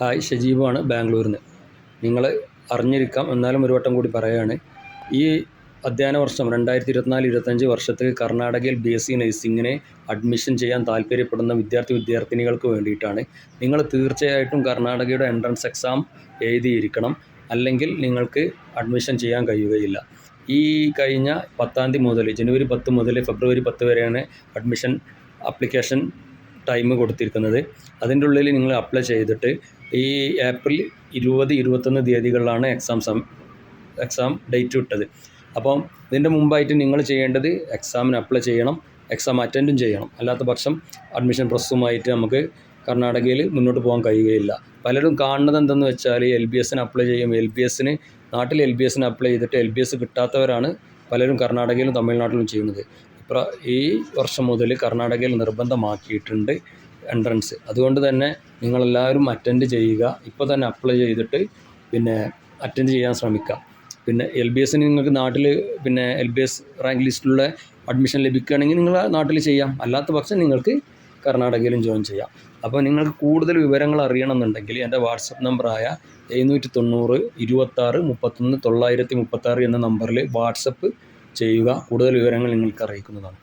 Hi ഷജീബാണ് ബാംഗ്ലൂരിൽ നിന്ന് നിങ്ങൾ അറിഞ്ഞിരിക്കാം. എന്നാലും ഒരു വട്ടം കൂടി പറയുകയാണ് ഈ അധ്യയന വർഷം രണ്ടായിരത്തി ഇരുപത്തിനാല് ഇരുപത്തഞ്ച് വർഷത്തിൽ കർണാടകയിൽ ബി എസ് സി നഴ്സിങ്ങിനെ അഡ്മിഷൻ ചെയ്യാൻ താല്പര്യപ്പെടുന്ന വിദ്യാർത്ഥി വിദ്യാർത്ഥിനികൾക്ക് വേണ്ടിയിട്ടാണ്. നിങ്ങൾ തീർച്ചയായിട്ടും കർണാടകയുടെ എൻട്രൻസ് എക്സാം എഴുതിയിരിക്കണം. അല്ലെങ്കിൽ നിങ്ങൾക്ക് അഡ്മിഷൻ ചെയ്യാൻ കഴിയുകയില്ല. ഈ കഴിഞ്ഞ പത്താം തീയതി മുതൽ ജനുവരി പത്ത് മുതൽ ഫെബ്രുവരി പത്ത് വരെയാണ് അഡ്മിഷൻ ആപ്ലിക്കേഷൻ ടൈം കൊടുത്തിരിക്കുന്നത്. അതിന്റെ ഉള്ളിൽ നിങ്ങൾ അപ്ലൈ ചെയ്തിട്ട് ഈ ഏപ്രിൽ ഇരുപത് ഇരുപത്തൊന്ന് തീയതികളിലാണ് എക്സാം സം എക്സാം ഡേറ്റ് വിട്ടത് അപ്പം ഇതിന്റെ മുമ്പായിട്ട് നിങ്ങൾ ചെയ്യേണ്ടത് എക്സാമിന് അപ്ലൈ ചെയ്യണം എക്സാം അറ്റൻഡും ചെയ്യണം. അല്ലാത്ത പക്ഷം അഡ്മിഷൻ പ്രോസസ്സുമായിട്ട് നമുക്ക് കർണാടകയിൽ മുന്നോട്ട് പോകാൻ കഴിയുകയില്ല. പലരും കാണുന്നത് എന്തെന്ന് വെച്ചാൽ എൽ ബി എസിന് അപ്ലൈ ചെയ്യും. എൽ ബി എസിന് നാട്ടിൽ എൽ ബി എസിന് അപ്ലൈ ചെയ്തിട്ട് എൽ ബി എസ് കിട്ടാത്തവരാണ് പലരും കർണാടകയിലും തമിഴ്നാട്ടിലും ചെയ്യുന്നത്. ഈ വർഷം മുതൽ കർണാടകയിൽ നിർബന്ധമാക്കിയിട്ടുണ്ട് എൻട്രൻസ് അതുകൊണ്ട് തന്നെ നിങ്ങളെല്ലാവരും അറ്റൻഡ് ചെയ്യുക. ഇപ്പോൾ തന്നെ അപ്ലൈ ചെയ്തിട്ട് പിന്നെ അറ്റൻഡ് ചെയ്യാൻ ശ്രമിക്കുക. പിന്നെ എൽ ബി എസിന് നിങ്ങൾക്ക് നാട്ടിൽ പിന്നെ എൽ ബി എസ് റാങ്ക് ലിസ്റ്റിലുള്ള അഡ്മിഷൻ ലഭിക്കുകയാണെങ്കിൽ നിങ്ങൾ നാട്ടിൽ ചെയ്യാം. അല്ലാത്ത പക്ഷം നിങ്ങൾക്ക് കർണാടകയിലും ജോയിൻ ചെയ്യാം. അപ്പോൾ നിങ്ങൾക്ക് കൂടുതൽ വിവരങ്ങൾ അറിയണമെന്നുണ്ടെങ്കിൽ എന്റെ വാട്സപ്പ് നമ്പറായ എഴുന്നൂറ്റി തൊണ്ണൂറ് ഇരുപത്താറ് മുപ്പത്തൊന്ന് തൊള്ളായിരത്തി മുപ്പത്താറ് എന്ന നമ്പറിൽ വാട്സപ്പ് ചെയ്യുക. കൂടുതൽ വിവരങ്ങൾ നിങ്ങൾക്ക് അറിയിക്കുന്നതാണ്